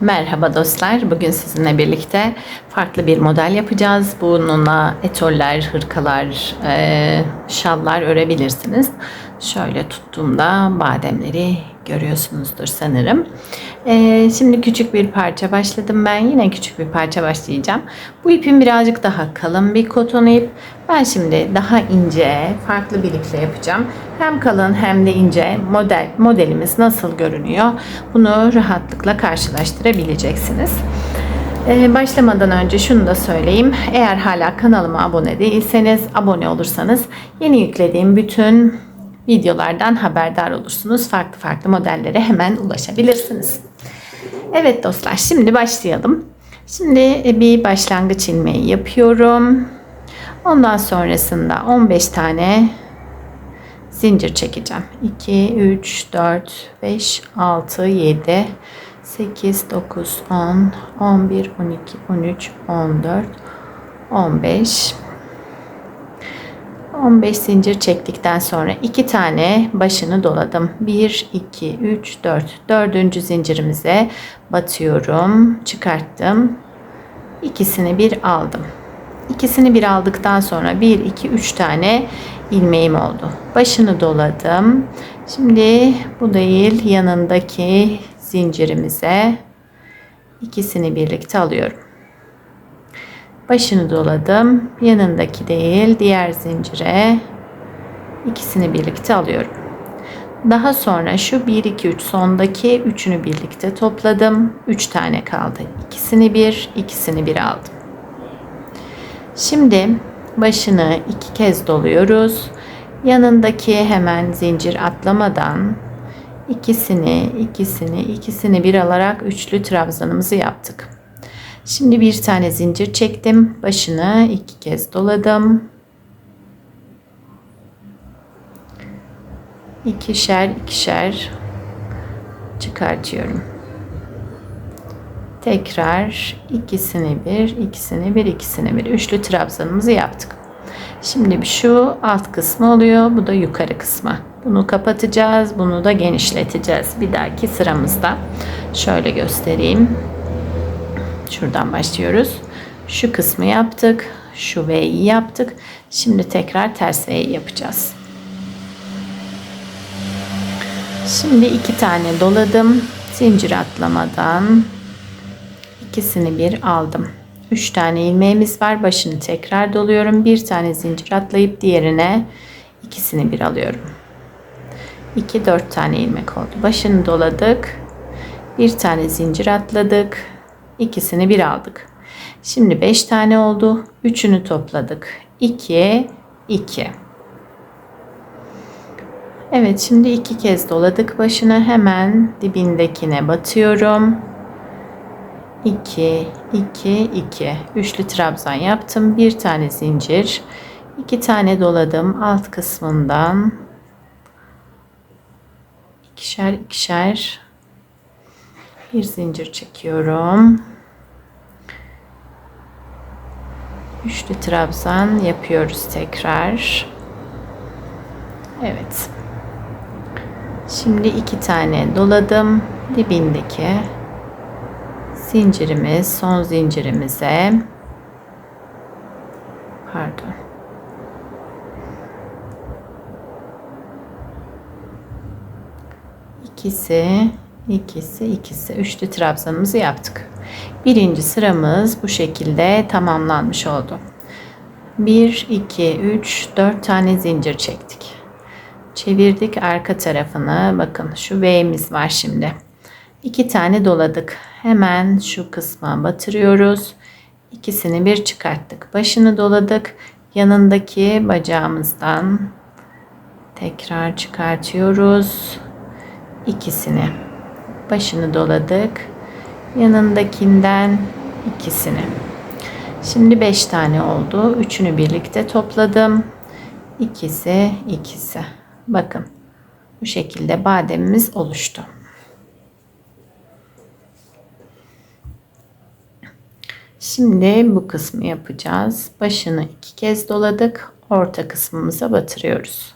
Merhaba dostlar. Bugün sizinle birlikte farklı bir model yapacağız. Bununla etoller, hırkalar, şallar örebilirsiniz. Şöyle tuttuğumda bademleri görüyorsunuzdur sanırım. E, şimdi küçük bir parça başladım ben. Yine küçük bir parça başlayacağım. Bu ipim birazcık daha kalın bir koton ip. Ben şimdi daha ince, farklı bir iple yapacağım. Hem kalın hem de ince model modelimiz nasıl görünüyor? Bunu rahatlıkla karşılaştırabileceksiniz. Ee, başlamadan önce şunu da söyleyeyim. Eğer hala kanalıma abone değilseniz, abone olursanız yeni yüklediğim bütün videolardan haberdar olursunuz. Farklı farklı modellere hemen ulaşabilirsiniz. Evet dostlar, şimdi başlayalım. Şimdi bir başlangıç ilmeği yapıyorum. Ondan sonrasında 15 tane zincir çekeceğim. 2, 3, 4, 5, 6, 7, 8, 9, 10, 11, 12, 13, 14, 15. 15 zincir çektikten sonra iki tane başını doladım. 1, 2, 3, 4. Dördüncü zincirimize batıyorum. Çıkarttım. İkisini bir aldım. İkisini bir aldıktan sonra 1, 2, 3 tane ilmeğim oldu. Başını doladım. Şimdi bu değil yanındaki zincirimize ikisini birlikte alıyorum. Başını doladım. Yanındaki değil diğer zincire ikisini birlikte alıyorum. Daha sonra şu 1 2 3 sondaki üçünü birlikte topladım. 3 tane kaldı. İkisini bir, ikisini bir aldım. Şimdi başını iki kez doluyoruz. Yanındaki hemen zincir atlamadan ikisini, ikisini, ikisini bir alarak üçlü trabzanımızı yaptık. Şimdi bir tane zincir çektim. Başını iki kez doladım. İkişer ikişer çıkartıyorum. Tekrar ikisini bir, ikisini bir, ikisini bir. Üçlü trabzanımızı yaptık. Şimdi şu alt kısmı oluyor. Bu da yukarı kısmı. Bunu kapatacağız. Bunu da genişleteceğiz. Bir dahaki sıramızda. Şöyle göstereyim. Şuradan başlıyoruz. Şu kısmı yaptık. Şu V'yi yaptık. Şimdi tekrar ters V'yi yapacağız. Şimdi iki tane doladım. Zincir atlamadan ikisini bir aldım. 3 tane ilmeğimiz var. Başını tekrar doluyorum. Bir tane zincir atlayıp diğerine ikisini bir alıyorum. 2 4 tane ilmek oldu. Başını doladık. Bir tane zincir atladık. İkisini bir aldık. Şimdi 5 tane oldu. Üçünü topladık. 2 2 Evet şimdi iki kez doladık başını hemen dibindekine batıyorum. 2 2 2 üçlü trabzan yaptım. Bir tane zincir. iki tane doladım alt kısmından. ikişer ikişer bir zincir çekiyorum. Üçlü trabzan yapıyoruz tekrar. Evet. Şimdi iki tane doladım. Dibindeki zincirimiz son zincirimize pardon ikisi ikisi ikisi üçlü trabzanımızı yaptık. Birinci sıramız bu şekilde tamamlanmış oldu. 1 2 3 4 tane zincir çektik. Çevirdik arka tarafını. Bakın şu V'miz var şimdi. 2 tane doladık. Hemen şu kısma batırıyoruz. İkisini bir çıkarttık. Başını doladık. Yanındaki bacağımızdan tekrar çıkartıyoruz. İkisini. Başını doladık. Yanındakinden ikisini. Şimdi 5 tane oldu. Üçünü birlikte topladım. İkisi, ikisi. Bakın. Bu şekilde bademimiz oluştu. Şimdi bu kısmı yapacağız. Başını iki kez doladık. Orta kısmımıza batırıyoruz.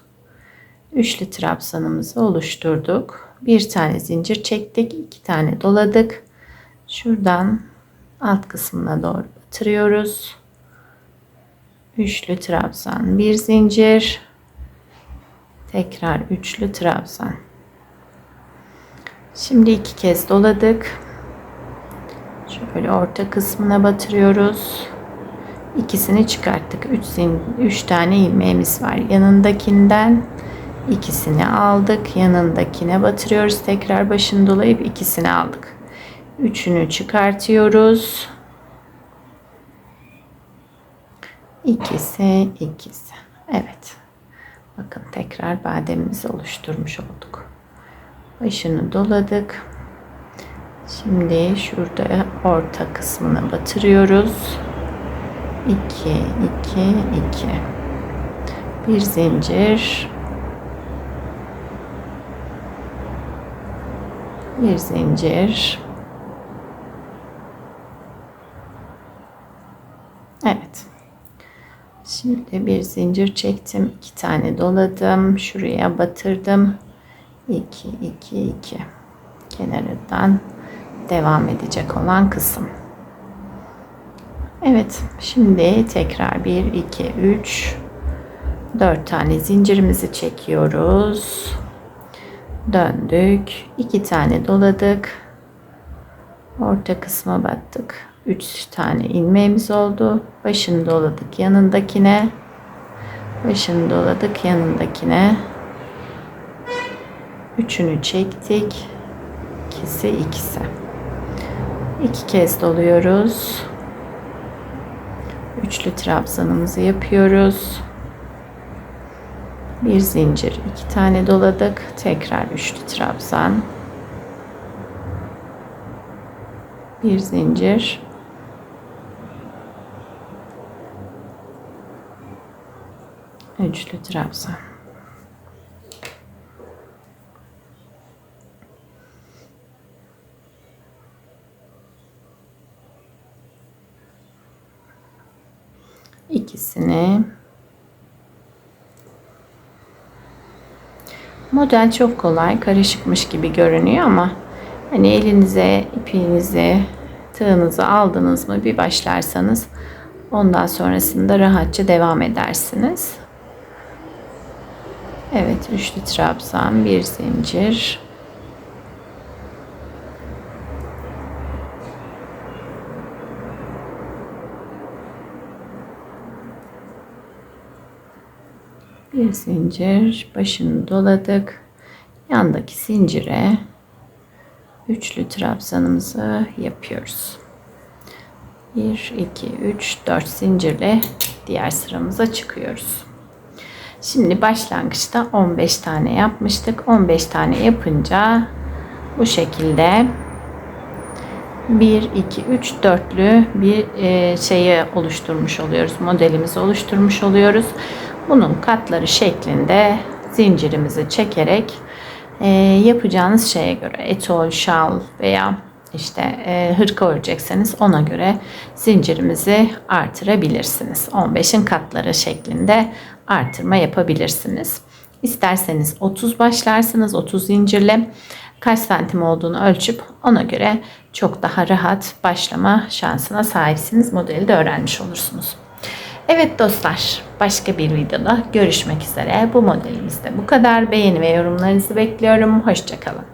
Üçlü trabzanımızı oluşturduk. Bir tane zincir çektik. iki tane doladık. Şuradan alt kısmına doğru batırıyoruz. Üçlü trabzan, bir zincir. Tekrar üçlü trabzan. Şimdi iki kez doladık. Şöyle orta kısmına batırıyoruz. İkisini çıkarttık. 3 üç tane ilmeğimiz var. Yanındakinden ikisini aldık. Yanındakine batırıyoruz. Tekrar başını dolayıp ikisini aldık. Üçünü çıkartıyoruz. İkisi, ikisi. Evet. Bakın tekrar bademimizi oluşturmuş olduk. Başını doladık. Şimdi şurada orta kısmına batırıyoruz. 2 2 2 bir zincir bir zincir. Evet. Şimdi bir zincir çektim iki tane doladım şuraya batırdım. 2 2 2 kenarından devam edecek olan kısım. Evet, şimdi tekrar 1, 2, 3, 4 tane zincirimizi çekiyoruz. Döndük. 2 tane doladık. Orta kısma battık. 3 tane ilmeğimiz oldu. Başını doladık yanındakine. Başını doladık yanındakine. Üçünü çektik. İkisi ikisi. İki kez doluyoruz üçlü trabzanımızı yapıyoruz. Bir zincir, iki tane doladık. Tekrar üçlü trabzan. Bir zincir. Üçlü trabzan. ikisini model çok kolay karışıkmış gibi görünüyor ama hani elinize ipinizi tığınızı aldınız mı bir başlarsanız ondan sonrasında rahatça devam edersiniz. Evet üçlü trabzan bir zincir bir zincir başını doladık. Yandaki zincire üçlü trabzanımızı yapıyoruz. 1 2 3 4 zincirle diğer sıramıza çıkıyoruz. Şimdi başlangıçta 15 tane yapmıştık. 15 tane yapınca bu şekilde 1 2 3 dörtlü bir e, şeyi oluşturmuş oluyoruz. Modelimizi oluşturmuş oluyoruz bunun katları şeklinde zincirimizi çekerek e, yapacağınız şeye göre etol, şal veya işte e, hırka örecekseniz ona göre zincirimizi artırabilirsiniz. 15'in katları şeklinde artırma yapabilirsiniz. İsterseniz 30 başlarsınız 30 zincirle kaç santim olduğunu ölçüp ona göre çok daha rahat başlama şansına sahipsiniz. Modeli de öğrenmiş olursunuz. Evet dostlar, başka bir videoda görüşmek üzere. Bu modelimizde bu kadar. Beğeni ve yorumlarınızı bekliyorum. Hoşçakalın.